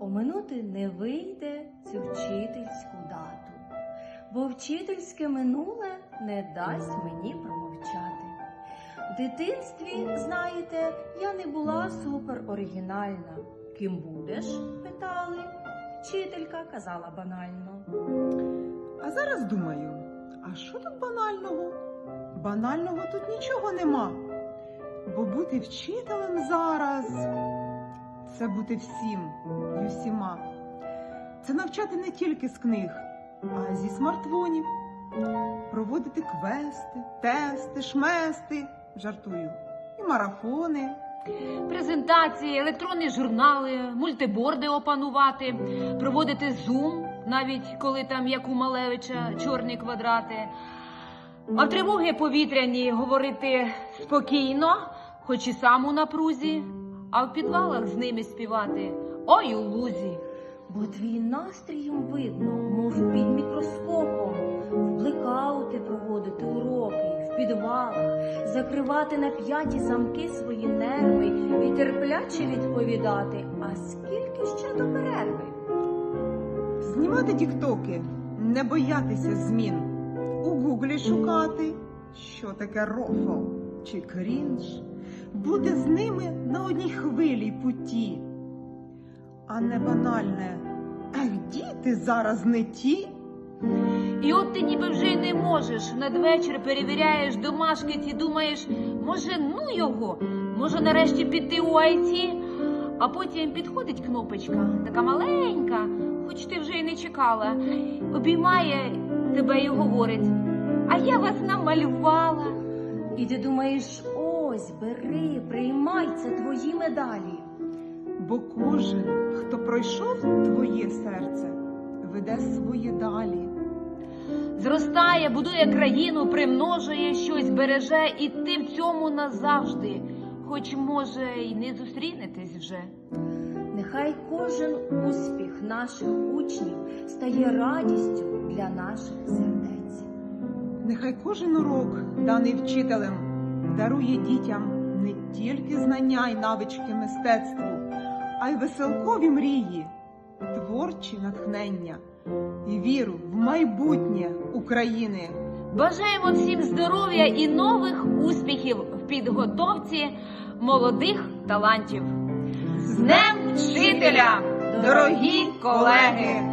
Оминути не вийде цю вчительську дату, бо вчительське минуле не дасть мені промовчати. В дитинстві, знаєте, я не була супер оригінальна. Ким будеш? питали. Вчителька казала банально. А зараз думаю, а що тут банального? Банального тут нічого нема. Бо бути вчителем зараз це бути всім і усіма. Це навчати не тільки з книг, а зі смартфонів, проводити квести, тести, шмести, жартую, і марафони. презентації, електронні журнали, мультиборди опанувати, проводити зум, навіть коли там, як у Малевича, чорні квадрати. А в тривоги повітряні говорити спокійно, хоч і сам у напрузі, а в підвалах з ними співати ой у лузі. Бо твій настрій їм видно, мов під мікроскопом, в блекаути проводити уроки, в підвалах, закривати на п'яті замки свої нерви і терпляче відповідати, а скільки ще до перерви? Знімати тіктоки, не боятися змін, у гуглі шукати, що таке рофл чи крінж, бути з ними на одній хвилі путі, а не банальне. Ах, діти зараз не ті. І от ти ніби вже й не можеш. Надвечір перевіряєш домашки ті, думаєш, може, ну його, може нарешті піти у IT, а потім підходить кнопочка, така маленька, хоч ти вже й не чекала, обіймає тебе і говорить, а я вас намалювала. І ти думаєш, ось, бери, приймай це твої медалі. Бо кожен, хто пройшов твоє серце, веде своє далі. Зростає, будує країну, примножує щось, береже, і ти в цьому назавжди, хоч, може, й не зустрінетесь вже. Нехай кожен успіх наших учнів стає радістю для наших сердець. Нехай кожен урок, даний вчителем, дарує дітям не тільки знання й навички мистецтву, а й веселкові мрії, творчі натхнення і віру в майбутнє України. Бажаємо всім здоров'я і нових успіхів в підготовці молодих талантів. З Днем вчителя, дорогі колеги!